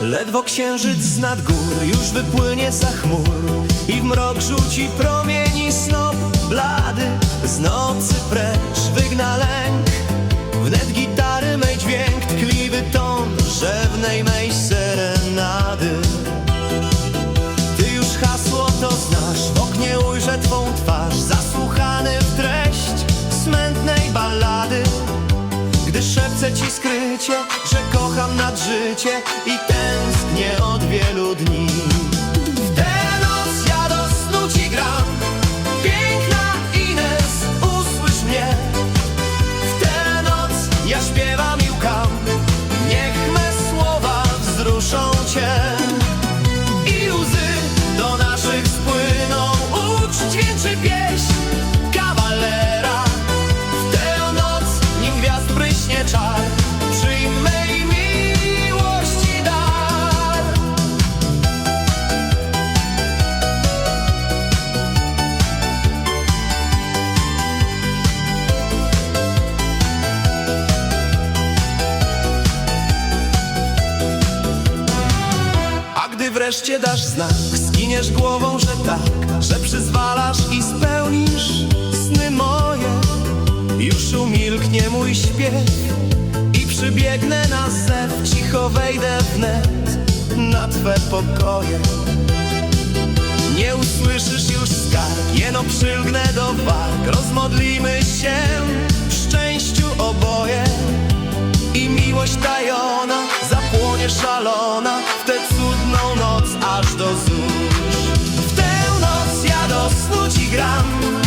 Ledwo księżyc z nad gór już wypłynie za chmur I w mrok rzuci promieni snop blady. Z nocy precz wygna lęk. Wnet gitary mej dźwięk, tkliwy ton Rzewnej mej serenady. Ty już hasło to znasz, w oknie ujrzę twą twarz Zasłuchany w treść smętnej ballady Gdy szepcę ci skrycie, że kocham nad życie I tęsknię od wielu dni Gdy wreszcie dasz znak, skiniesz głową, że tak, że przyzwalasz i spełnisz sny moje. Już umilknie mój śpiew i przybiegnę na zew, cicho wejdę wnet na twe pokoje. Nie usłyszysz już skarg, jeno przylgnę do warg, rozmodlimy się w szczęściu oboje. I miłość tajona już W tę noc ja do snu ci gram.